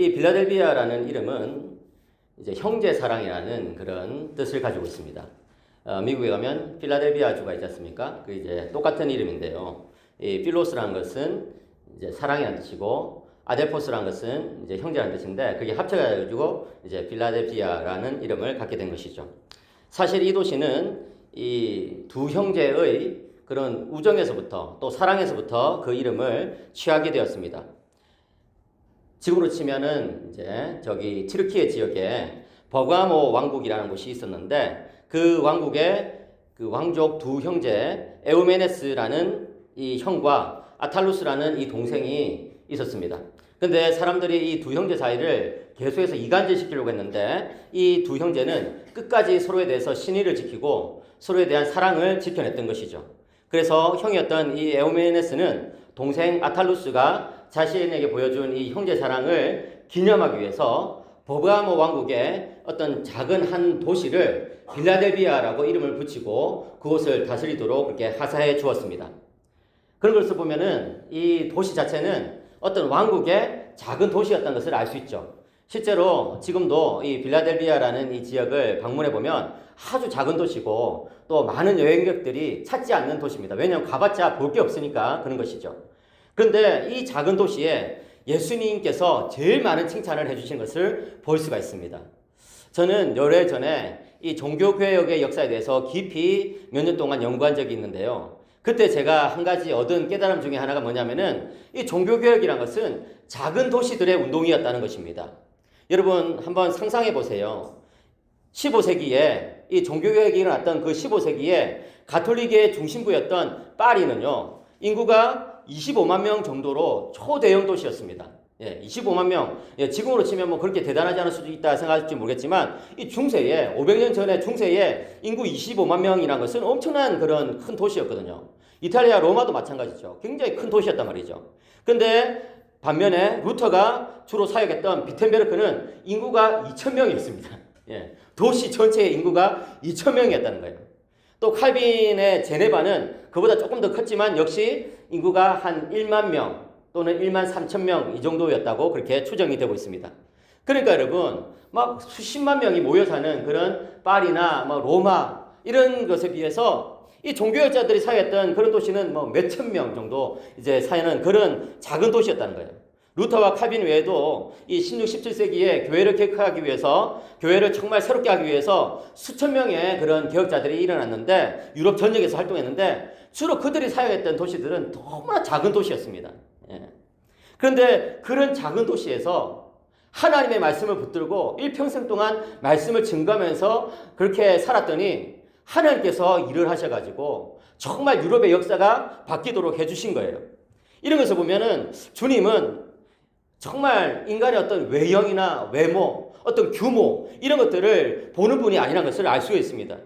이 빌라델비아라는 이름은 이제 형제 사랑이라는 그런 뜻을 가지고 있습니다. 어, 미국에 가면 필라델비아 주가 있지 않습니까? 그 이제 똑같은 이름인데요. 이 필로스라는 것은 이제 사랑이라는 뜻이고 아델포스라는 것은 이제 형제라는 뜻인데 그게 합쳐가 지고 이제 필라델비아라는 이름을 갖게 된 것이죠. 사실 이 도시는 이 두 형제의 그런 우정에서부터 또 사랑에서부터 그 이름을 취하게 되었습니다. 지금으로 치면은 이제 저기 튀르키예 지역에 버가모 왕국이라는 곳이 있었는데 그 왕국의 그 왕족 두 형제 에우메네스라는 이 형과 아탈루스라는 이 동생이 있었습니다. 근데 사람들이 이 두 형제 사이를 계속해서 이간질시키려고 했는데 이 두 형제는 끝까지 서로에 대해서 신의를 지키고 서로에 대한 사랑을 지켜냈던 것이죠. 그래서 형이었던 이 에오메네스는 동생 아탈루스가 자신에게 보여준 이 형제 사랑을 기념하기 위해서 버브아모 왕국의 어떤 작은 한 도시를 빌라델비아라고 이름을 붙이고 그곳을 다스리도록 그렇게 하사해 주었습니다. 그런 것을 보면은 이 도시 자체는 어떤 왕국의 작은 도시였던 것을 알 수 있죠. 실제로 지금도 이 빌라델비아라는 이 지역을 방문해 보면 아주 작은 도시고 또 많은 여행객들이 찾지 않는 도시입니다. 왜냐하면 가봤자 볼 게 없으니까 그런 것이죠. 그런데 이 작은 도시에 예수님께서 제일 많은 칭찬을 해주신 것을 볼 수가 있습니다. 저는 열흘 전에 이 종교개혁의 역사에 대해서 깊이 몇 년 동안 연구한 적이 있는데요. 그때 제가 한 가지 얻은 깨달음 중에 하나가 뭐냐면은 이 종교개혁이란 것은 작은 도시들의 운동이었다는 것입니다. 여러분 한번 상상해 보세요. 15세기에 이 종교개혁이 일어났던 그 15세기에 가톨릭의 중심부였던 파리는요. 인구가 25만 명 정도로 초대형 도시였습니다. 예, 25만 명. 예, 지금으로 치면 뭐 그렇게 대단하지 않을 수도 있다 생각할지 모르겠지만 이 중세에 500년 전에 중세에 인구 25만 명이란 것은 엄청난 그런 큰 도시였거든요. 이탈리아 로마도 마찬가지죠. 굉장히 큰 도시였단 말이죠. 근데 반면에 루터가 주로 사역했던 비텐베르크는 인구가 2천 명이었습니다. 예, 도시 전체의 인구가 2천 명이었다는 거예요. 또 칼빈의 제네바는 그보다 조금 더 컸지만 역시 인구가 한 1만 명 또는 1만 3천 명 이 정도였다고 그렇게 추정이 되고 있습니다. 그러니까 여러분 막 수십만 명이 모여 사는 그런 파리나 뭐 로마 이런 것에 비해서 이 종교학자들이 사였던 그런 도시는 뭐 몇천 명 정도 이제 사는 그런 작은 도시였다는 거예요. 루터와 칼빈 외에도 이 16, 17세기에 교회를 개혁하기 위해서 교회를 정말 새롭게 하기 위해서 수천 명의 그런 개혁자들이 일어났는데 유럽 전역에서 활동했는데 주로 그들이 사용했던 도시들은 너무나 작은 도시였습니다. 예. 그런데 그런 작은 도시에서 하나님의 말씀을 붙들고 일평생 동안 말씀을 증거하면서 그렇게 살았더니 하나님께서 일을 하셔가지고 정말 유럽의 역사가 바뀌도록 해주신 거예요. 이런 것을 보면은 주님은 정말 인간의 어떤 외형이나 외모, 어떤 규모 이런 것들을 보는 분이 아니라는 것을 알수 있습니다.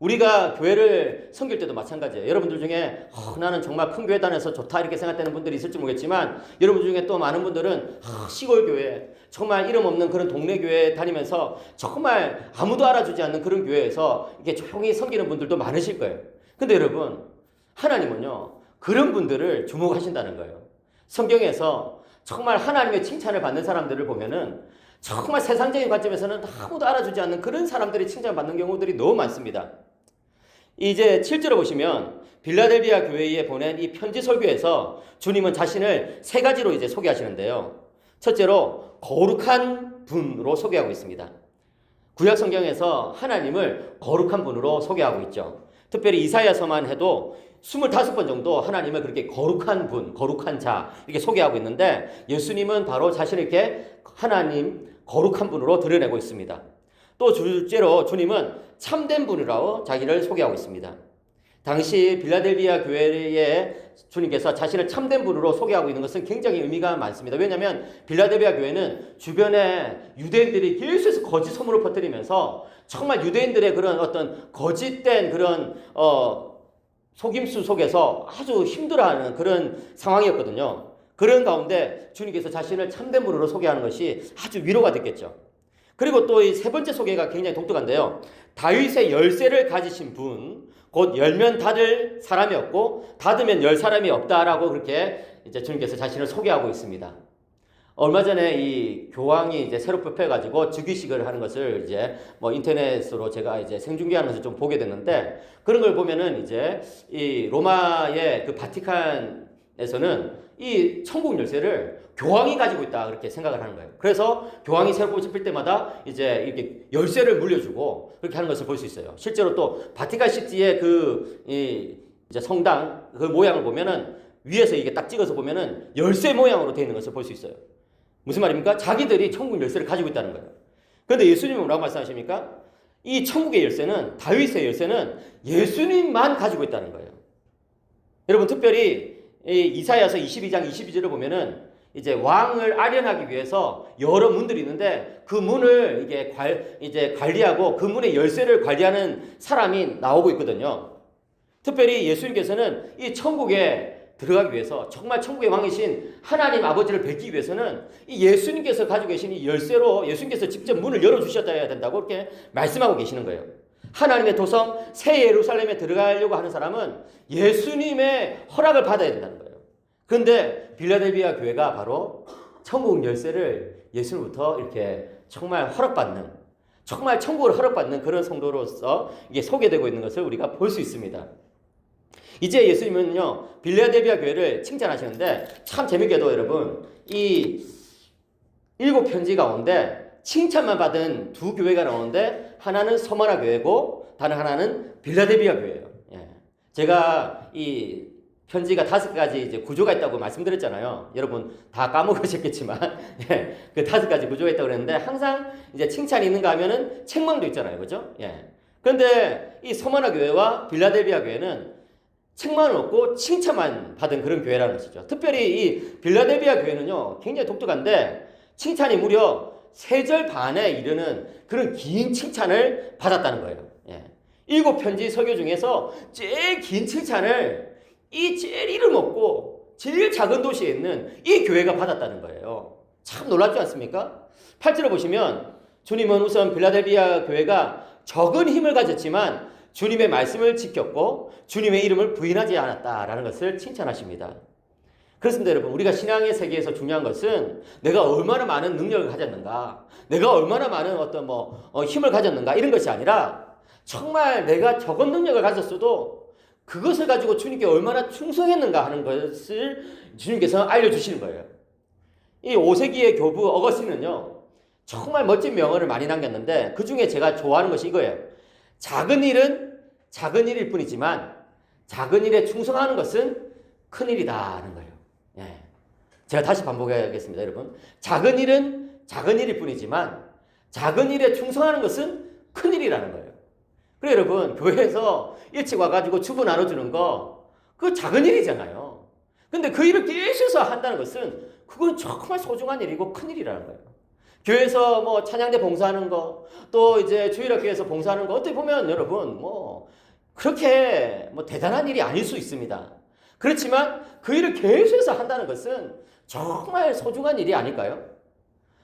우리가 교회를 섬길 때도 마찬가지예요. 여러분들 중에 어, 나는 정말 큰 교회 다녀서 좋다 이렇게 생각되는 분들이 있을지 모르겠지만 여러분 중에 또 많은 분들은 어, 시골 교회 정말 이름 없는 그런 동네 교회 다니면서 정말 아무도 알아주지 않는 그런 교회에서 이렇게 조용히 섬기는 분들도 많으실 거예요. 근데 여러분 하나님은요 그런 분들을 주목하신다는 거예요. 성경에서 정말 하나님의 칭찬을 받는 사람들을 보면은 정말 세상적인 관점에서는 아무도 알아주지 않는 그런 사람들이 칭찬받는 경우들이 너무 많습니다. 이제 7절을 보시면 빌라델비아 교회에 보낸 이 편지 설교에서 주님은 자신을 세 가지로 이제 소개하시는데요. 첫째로 거룩한 분으로 소개하고 있습니다. 구약 성경에서 하나님을 거룩한 분으로 소개하고 있죠. 특별히 이사야서만 해도 25번 정도 하나님을 그렇게 거룩한 분, 거룩한 자 이렇게 소개하고 있는데 예수님은 바로 자신을 이렇게 하나님 거룩한 분으로 드러내고 있습니다. 또 둘째로 주님은 참된 분이라고 자기를 소개하고 있습니다. 당시 빌라델비아 교회에 주님께서 자신을 참된 분으로 소개하고 있는 것은 굉장히 의미가 많습니다. 왜냐하면 빌라델비아 교회는 주변에 유대인들이 계속해서 거짓 소문을 퍼뜨리면서 정말 유대인들의 그런 어떤 거짓된 그런 어 속임수 속에서 아주 힘들어하는 그런 상황이었거든요. 그런 가운데 주님께서 자신을 참된 분으로 소개하는 것이 아주 위로가 됐겠죠. 그리고 또 이 세 번째 소개가 굉장히 독특한데요. 다윗의 열쇠를 가지신 분, 곧 열면 닫을 사람이 없고 닫으면 열 사람이 없다라고 그렇게 이제 주님께서 자신을 소개하고 있습니다. 얼마 전에 이 교황이 이제 새로 뽑혀가지고 즉위식을 하는 것을 이제 뭐 인터넷으로 제가 이제 생중계하면서 좀 보게 됐는데 그런 걸 보면은 이제 이 로마의 그 바티칸에서는 이 천국 열쇠를 교황이 가지고 있다 그렇게 생각을 하는 거예요. 그래서 교황이 새로 뽑힐 때마다 이제 이렇게 열쇠를 물려주고 그렇게 하는 것을 볼 수 있어요. 실제로 또 바티칸 시티의 그 이 이제 성당 그 모양을 보면은 위에서 이게 딱 찍어서 보면은 열쇠 모양으로 되어 있는 것을 볼 수 있어요. 무슨 말입니까? 자기들이 천국 열쇠를 가지고 있다는 거예요. 그런데 예수님은 뭐라고 말씀하십니까? 이 천국의 열쇠는 다윗의 열쇠는 예수님만 가지고 있다는 거예요. 여러분 특별히 이 이사야서 22장 22절을 보면은 이제 왕을 아련하기 위해서 여러 문들이 있는데 그 문을 이게 관 이제 관리하고 그 문의 열쇠를 관리하는 사람이 나오고 있거든요. 특별히 예수님께서는 이 천국에 들어가기 위해서 정말 천국의 왕이신 하나님 아버지를 뵙기 위해서는 이 예수님께서 가지고 계신 이 열쇠로 예수님께서 직접 문을 열어 주셨다야 된다고 이렇게 말씀하고 계시는 거예요. 하나님의 도성 새 예루살렘에 들어가려고 하는 사람은 예수님의 허락을 받아야 된다는 거예요. 그런데 빌라델비아 교회가 바로 천국 열쇠를 예수님부터 이렇게 정말 허락받는 정말 천국을 허락받는 그런 성도로서 이게 소개되고 있는 것을 우리가 볼 수 있습니다. 이제 예수님은요 빌라델비아 교회를 칭찬하시는데 참 재밌게도 여러분 이 일곱 편지 가운데 칭찬만 받은 두 교회가 나오는데 하나는 서머나 교회고 다른 하나는 빌라델비아 교회예요. 예. 제가 이 편지가 다섯 가지 이제 구조가 있다고 말씀드렸잖아요. 여러분 다 까먹으셨겠지만 예. 그 다섯 가지 구조가 있다고 그랬는데 항상 이제 칭찬이 있는가 하면은 책망도 있잖아요. 그죠? 예. 그런데 이 서머나 교회와 빌라델비아 교회는 책만 없고 칭찬만 받은 그런 교회라는 것이죠. 특별히 이 빌라델비아 교회는요, 굉장히 독특한데, 칭찬이 무려 세절 반에 이르는 그런 긴 칭찬을 받았다는 거예요. 예. 일곱 편지 설교 중에서 제일 긴 칭찬을 이 제일 이름 없고 제일 작은 도시에 있는 이 교회가 받았다는 거예요. 참 놀랍지 않습니까? 8절을 보시면 주님은 우선 빌라델비아 교회가 적은 힘을 가졌지만 주님의 말씀을 지켰고 주님의 이름을 부인하지 않았다라는 것을 칭찬하십니다. 그렇습니다, 여러분. 우리가 신앙의 세계에서 중요한 것은 내가 얼마나 많은 능력을 가졌는가, 내가 얼마나 많은 어떤 뭐 어, 힘을 가졌는가 이런 것이 아니라 정말 내가 적은 능력을 가졌어도 그것을 가지고 주님께 얼마나 충성했는가 하는 것을 주님께서 알려주시는 거예요. 이 5세기의 교부 어거스틴은요, 정말 멋진 명언을 많이 남겼는데 그 중에 제가 좋아하는 것이 이거예요. 작은 일은 작은 일일 뿐이지만 작은 일에 충성하는 것은 큰 일이다는 거예요. 예. 제가 다시 반복해야겠습니다, 여러분. 작은 일은 작은 일일 뿐이지만 작은 일에 충성하는 것은 큰 일이라는 거예요. 그래 여러분 교회에서 일찍 와가지고 주부 나눠주는 거 그 작은 일이잖아요. 근데 그 일을 계속해서 한다는 것은 그건 정말 소중한 일이고 큰 일이라는 거예요. 교회에서 뭐 찬양대 봉사하는 거, 또 이제 주일학교에서 봉사하는 거, 어떻게 보면 여러분, 뭐, 그렇게 뭐 대단한 일이 아닐 수 있습니다. 그렇지만 그 일을 계속해서 한다는 것은 정말 소중한 일이 아닐까요?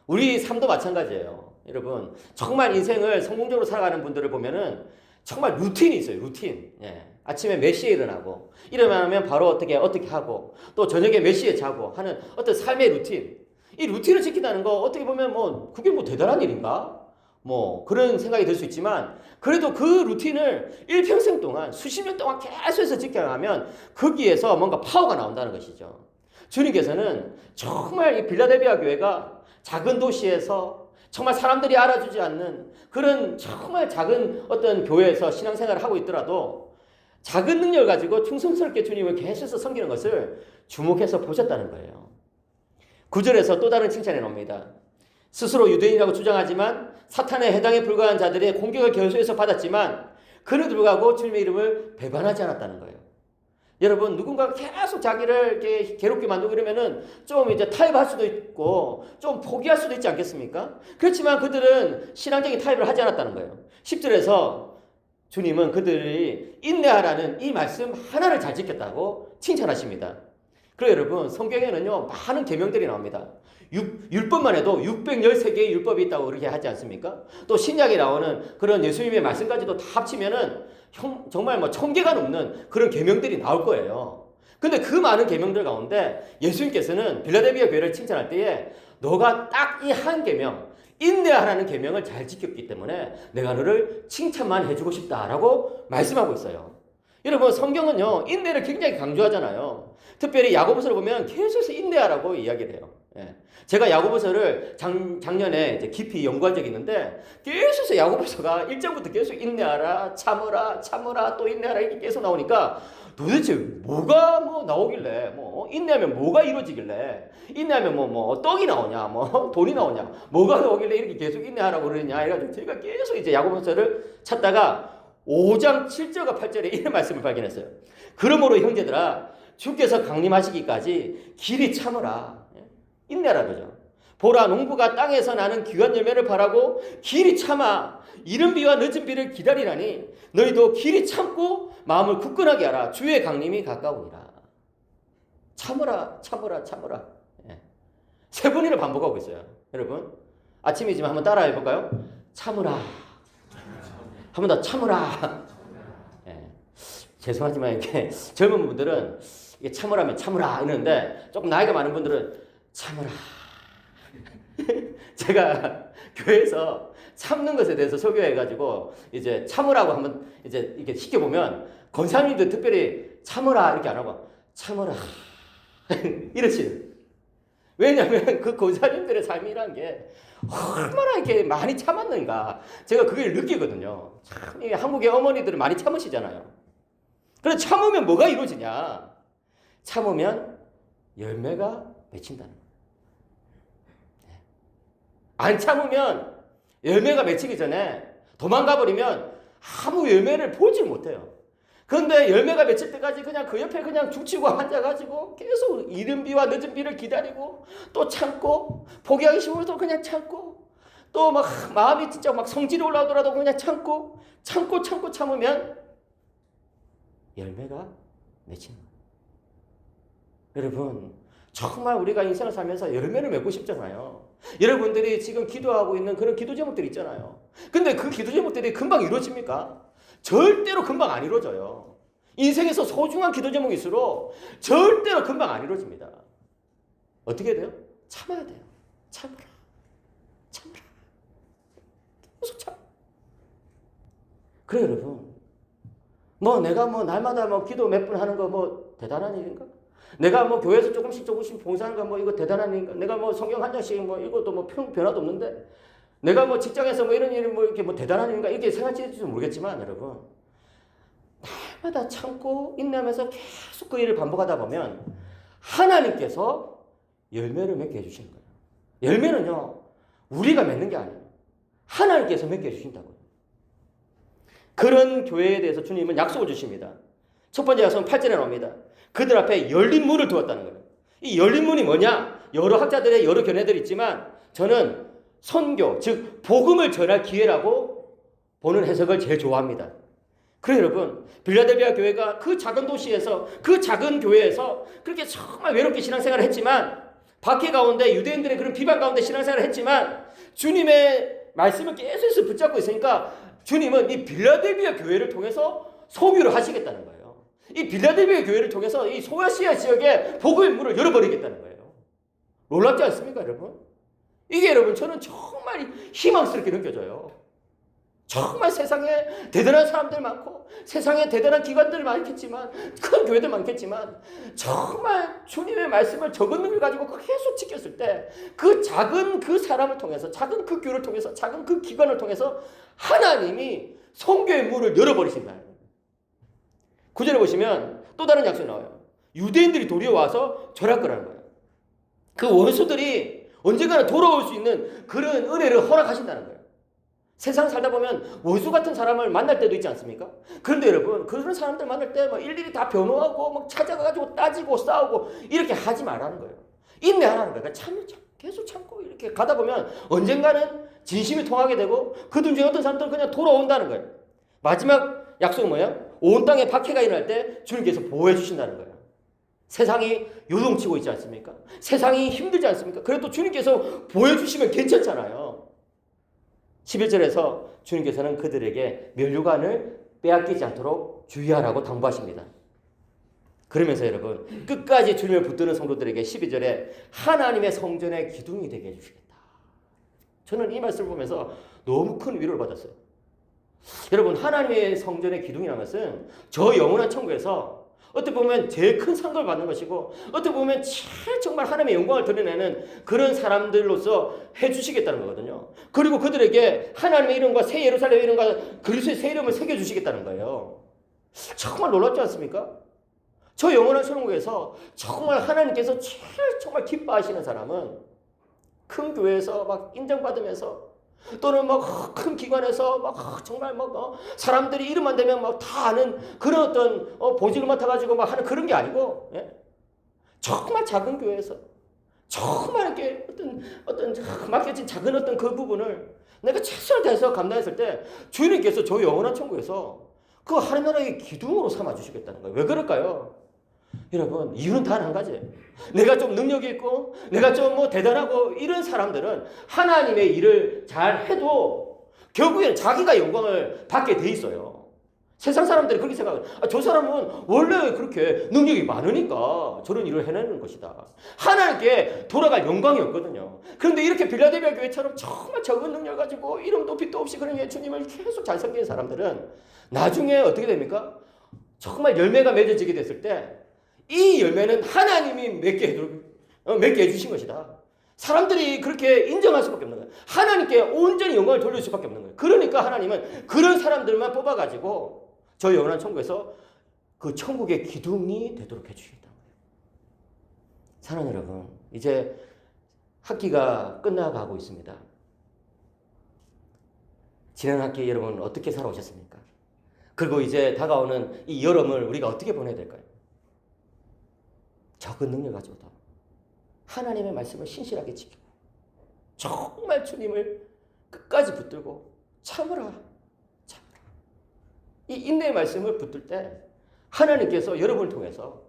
우리 삶도 마찬가지예요. 여러분, 정말 인생을 성공적으로 살아가는 분들을 보면은 정말 루틴이 있어요, 루틴. 예. 아침에 몇 시에 일어나고, 일어나면 바로 어떻게, 어떻게 하고, 또 저녁에 몇 시에 자고 하는 어떤 삶의 루틴. 이 루틴을 지킨다는 거 어떻게 보면 뭐 그게 뭐 대단한 일인가? 뭐 그런 생각이 들 수 있지만 그래도 그 루틴을 일평생 동안 수십 년 동안 계속해서 지켜가면 거기에서 뭔가 파워가 나온다는 것이죠. 주님께서는 정말 이 빌라델비아 교회가 작은 도시에서 정말 사람들이 알아주지 않는 그런 정말 작은 어떤 교회에서 신앙생활을 하고 있더라도 작은 능력을 가지고 충성스럽게 주님을 계속해서 섬기는 것을 주목해서 보셨다는 거예요. 구절에서 또 다른 칭찬이 나옵니다. 스스로 유대인이라고 주장하지만 사탄에 해당에 불과한 자들의 공격을 계속해서 받았지만 그래도 불구하고 주님의 이름을 배반하지 않았다는 거예요. 여러분 누군가 계속 자기를 이렇게 괴롭게 만들고 이러면은 좀 이제 타협할 수도 있고 좀 포기할 수도 있지 않겠습니까? 그렇지만 그들은 신앙적인 타협을 하지 않았다는 거예요. 10절에서 주님은 그들이 인내하라는 이 말씀 하나를 잘 지켰다고 칭찬하십니다. 그리고 여러분 성경에는요 많은 계명들이 나옵니다. 율, 율법만 해도 613개의 율법이 있다고 그렇게 하지 않습니까? 또 신약에 나오는 그런 예수님의 말씀까지도 다 합치면은 형, 정말 뭐 천 개가 넘는 그런 계명들이 나올 거예요. 근데 그 많은 계명들 가운데 예수님께서는 빌라델비아 교회를 칭찬할 때에 너가 딱 이 한 계명 인내하라는 계명을 잘 지켰기 때문에 내가 너를 칭찬만 해주고 싶다라고 말씀하고 있어요. 여러분 성경은요 인내를 굉장히 강조하잖아요. 특별히 야고보서를 보면 계속해서 인내하라고 이야기를 해요. 예. 제가 야고보서를 작, 작년에 이제 깊이 연구한 적이 있는데 계속해서 야고보서가 1장부터 계속 인내하라, 참으라, 참으라, 또 인내하라 이렇게 계속 나오니까 도대체 뭐가 뭐 나오길래 뭐 인내하면 뭐가 이루어지길래 인내하면 뭐뭐 떡이 나오냐 뭐 돈이 나오냐 뭐가 나오길래 이렇게 계속 인내하라고 그러냐 해가지고 제가 계속 이제 야고보서를 찾다가 5장 7절과 8절에 이런 말씀을 발견했어요. 그러므로 형제들아 주께서 강림하시기까지 길이 참으라. 예? 인내라 그죠. 보라 농부가 땅에서 나는 귀한 열매를 바라고 길이 참아 이른 비와 늦은 비를 기다리라니 너희도 길이 참고 마음을 굳건하게 하라 주의 강림이 가까우니라. 참으라 참으라 참으라. 예. 세 번이나 반복하고 있어요. 여러분 아침이지만 한번 따라해 볼까요? 참으라. 한 번 더 참으라. 예. 죄송하지만 이렇게 젊은 분들은 이게 참으라면 참으라 이러는데 조금 나이가 많은 분들은 참으라. 제가 교회에서 참는 것에 대해서 설교해가지고 이제 참으라고 한번 이제 이렇게 시켜보면 권사님들 특별히 참으라 이렇게 안 하고 참으라 이러지. 왜냐하면 그 권사님들의 삶이란 게 얼마나 이렇게 많이 참았는가 제가 그걸 느끼거든요. 참, 이 한국의 어머니들은 많이 참으시잖아요. 그래 참으면 뭐가 이루어지냐? 참으면 열매가 맺힌다는 거예요. 네. 안 참으면 열매가 맺히기 전에 도망가 버리면 아무 열매를 보지 못해요. 그런데 열매가 맺힐 때까지 그냥 그 옆에 그냥 죽치고 앉아가지고 계속 이른 비와 늦은 비를 기다리고 또 참고 포기하기 싫어도 그냥 참고 또 막 마음이 진짜 막 성질이 올라오더라도 그냥 참고 참고 참고 참으면 열매가 거예요. 여러분 정말 우리가 인생을 살면서 열매를 맺고 싶잖아요. 여러분들이 지금 기도하고 있는 그런 기도 제목들이 있잖아요. 근데 그 기도 제목들이 금방 이루어집니까? 절대로 금방 안 이루어져요. 인생에서 소중한 기도 제목일수록 절대로 금방 안 이루어집니다. 어떻게 돼요? 참아야 돼요. 참으라. 참으라. 계속 참. 그래 여러분. 뭐 내가 뭐 날마다 뭐 기도 몇 분 하는 거 뭐 대단한 일인가? 내가 뭐 교회에서 조금씩 조금씩 봉사하는 거 뭐 이거 대단한 일인가? 내가 뭐 성경 한 장씩 뭐 이것도 뭐 변, 변화도 없는데 내가 뭐 직장에서 뭐 이런 일이 뭐 이렇게 뭐 대단한 일인가 이렇게 생각할지도 모르겠지만 여러분 날마다 참고 인내하면서 계속 그 일을 반복하다 보면 하나님께서 열매를 맺게 해주시는 거예요. 열매는요 우리가 맺는 게 아니에요. 하나님께서 맺게 해주신다고요. 그런 교회에 대해서 주님은 약속을 주십니다. 첫 번째 약속은 8절에 나옵니다. 그들 앞에 열린 문을 두었다는 거예요. 이 열린 문이 뭐냐? 여러 학자들의 여러 견해들이 있지만 저는 선교, 즉 복음을 전할 기회라고 보는 해석을 제일 좋아합니다. 그래 여러분, 빌라델비아 교회가 그 작은 도시에서 그 작은 교회에서 그렇게 정말 외롭게 신앙생활을 했지만 박해 가운데 유대인들의 그런 비방 가운데 신앙생활을 했지만 주님의 말씀을 계속해서 붙잡고 있으니까 주님은 이 빌라델비아 교회를 통해서 소유를 하시겠다는 거예요. 이 빌라델비아 교회를 통해서 이 소아시아 지역에 복음의 문을 열어버리겠다는 거예요. 놀랍지 않습니까, 여러분? 이게 여러분 저는 정말 희망스럽게 느껴져요. 정말 세상에 대단한 사람들 많고 세상에 대단한 기관들 많겠지만 큰 교회들 많겠지만 정말 주님의 말씀을 적은 눈을 가지고 계속 지켰을 때 그 작은 그 사람을 통해서 작은 그 교회를 통해서 작은 그 기관을 통해서 하나님이 성교의 문을 열어버리신다. 구절에 보시면 또 다른 약속이 나와요. 유대인들이 도리어 와서 절할 거라는 거예요. 그 원수들이 언젠가는 돌아올 수 있는 그런 은혜를 허락하신다는 거예요. 세상 살다 보면 원수 같은 사람을 만날 때도 있지 않습니까? 그런데 여러분, 그런 사람들 만날 때 막 일일이 다 변호하고 막 찾아가가지고 따지고 싸우고 이렇게 하지 말라는 거예요. 인내하라는 거예요. 그러니까 참고 참, 계속 참고 이렇게 가다 보면 언젠가는 진심이 통하게 되고 그들 중에 어떤 사람들은 그냥 돌아온다는 거예요. 마지막 약속은 뭐야? 온 땅에 박해가 일어날 때 주님께서 보호해 주신다는 거예요. 세상이 요동치고 있지 않습니까? 세상이 힘들지 않습니까? 그래도 주님께서 보여주시면 괜찮잖아요. 11절에서 주님께서는 그들에게 멸류관을 빼앗기지 않도록 주의하라고 당부하십니다. 그러면서 여러분 끝까지 주님을 붙드는 성도들에게 12절에 하나님의 성전의 기둥이 되게 해주시겠다. 저는 이 말씀을 보면서 너무 큰 위로를 받았어요. 여러분 하나님의 성전의 기둥이라는 것은 저 영원한 천국에서 어떻게 보면 제일 큰 상을 받는 것이고 어떻게 보면 제일 정말 하나님의 영광을 드러내는 그런 사람들로서 해주시겠다는 거거든요. 그리고 그들에게 하나님의 이름과 새 예루살렘 이름과 그리스도의 새 이름을 새겨주시겠다는 거예요. 정말 놀랍지 않습니까? 저 영원한 천국에서 정말 하나님께서 제일 정말 기뻐하시는 사람은 큰 교회에서 막 인정받으면서 또는 막 큰 기관에서 막 정말 막 어, 사람들이 이름만 대면 막 다 아는 그런 어떤 어, 보직을 맡아가지고 막 하는 그런 게 아니고 예? 정말 작은 교회에서 정말 이렇게 어떤 어떤 맡겨진 작은 어떤 그 부분을 내가 최선을 다해서 감당했을 때 주님께서 저 영원한 천국에서 그 하나님의 기둥으로 삼아 주시겠다는 거예요. 왜 그럴까요? 여러분 이유는 단 한 가지. 내가 좀 능력이 있고 내가 좀 뭐 대단하고 이런 사람들은 하나님의 일을 잘 해도 결국에는 자기가 영광을 받게 돼 있어요. 세상 사람들이 그렇게 생각해요. 아, 저 사람은 원래 그렇게 능력이 많으니까 저런 일을 해내는 것이다. 하나님께 돌아갈 영광이 없거든요. 그런데 이렇게 빌라델비아 교회처럼 정말 적은 능력 가지고 이름도 빛도 없이 그런 예수님을 계속 잘 섬기는 사람들은 나중에 어떻게 됩니까? 정말 열매가 맺어지게 됐을 때 이 열매는 하나님이 맺게 어, 맺게 해주신 것이다. 사람들이 그렇게 인정할 수밖에 없는 거예요. 하나님께 온전히 영광을 돌릴 수밖에 없는 거예요. 그러니까 하나님은 그런 사람들만 뽑아가지고 저 영원한 천국에서 그 천국의 기둥이 되도록 거예요. 사랑하는 여러분, 이제 학기가 끝나가고 있습니다. 지난 학기 여러분 어떻게 살아오셨습니까? 그리고 이제 다가오는 이 여름을 우리가 어떻게 보내야 될까요? 적은 능력 가지고도 하나님의 말씀을 신실하게 지키고 정말 주님을 끝까지 붙들고 참으라 참으라 이 인내의 말씀을 붙들 때 하나님께서 여러분을 통해서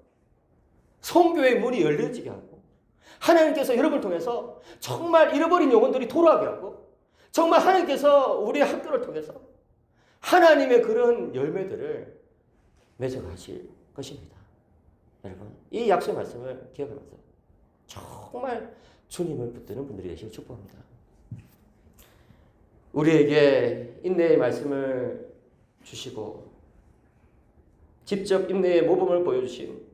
성교의 문이 열려지게 하고 하나님께서 여러분을 통해서 정말 잃어버린 영혼들이 돌아오게 하고 정말 하나님께서 우리의 학교를 통해서 하나님의 그런 열매들을 맺어가실 것입니다. 여러분, 이 약속 말씀을 기억하면서 정말 주님을 붙드는 분들이 되시길 축복합니다. 우리에게 인내의 말씀을 주시고 직접 인내의 모범을 보여주신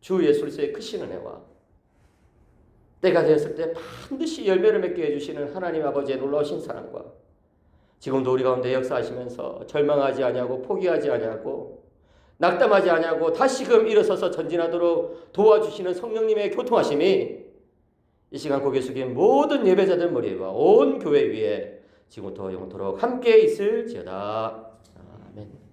주 예수 그리스도의 크신 은혜와 때가 되었을 때 반드시 열매를 맺게 해주시는 하나님 아버지의 놀라우신 사랑과 지금도 우리 가운데 역사하시면서 절망하지 아니하고 포기하지 아니하고 낙담하지 아니하고 다시금 일어서서 전진하도록 도와주시는 성령님의 교통하심이 이 시간 고개 숙인 모든 예배자들 머리와 온 교회 위에 지금부터 영원토록 함께 있을지어다. 아멘.